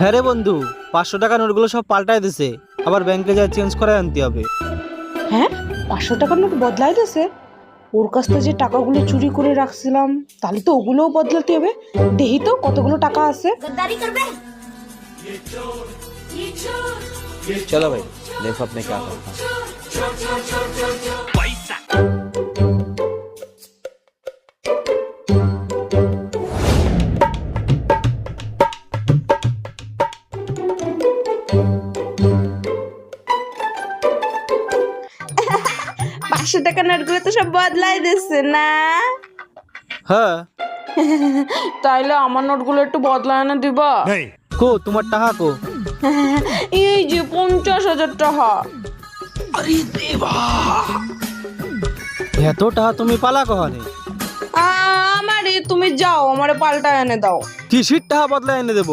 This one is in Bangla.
হ্যাঁ রে বন্ধু পাঁচশো টাকা নোটগুলো সব পাল্টায় দিছে। আবার ব্যাংকে যা চেঞ্জ করে আনতে হবে। হ্যাঁ? পাঁচশো টাকার নোট বদলাই দিছে? ওর কাছ থেকে যে টাকাগুলো চুরি করে রাখছিলাম তাহলে তো ওগুলোও বদলাতে হবে। দেখি তো কতগুলো টাকা আছে। চলো ভাই দেখো আপনি কে পাঁচশো টাকার নোটগুলো তো সব বদলাই দিচ্ছে না? হ্যাঁ। তাইলে আমার নোটগুলো একটু বদলায় না দিবা। কো তোমার টাকা কো? এই যে পঞ্চাশ হাজার টাকা। এত টাকা তুমি পালা কহানে আমারে তুমি যাও আমারে পাল্টা এনে দাও। কিসির টাকা বদলা এনে দেবো?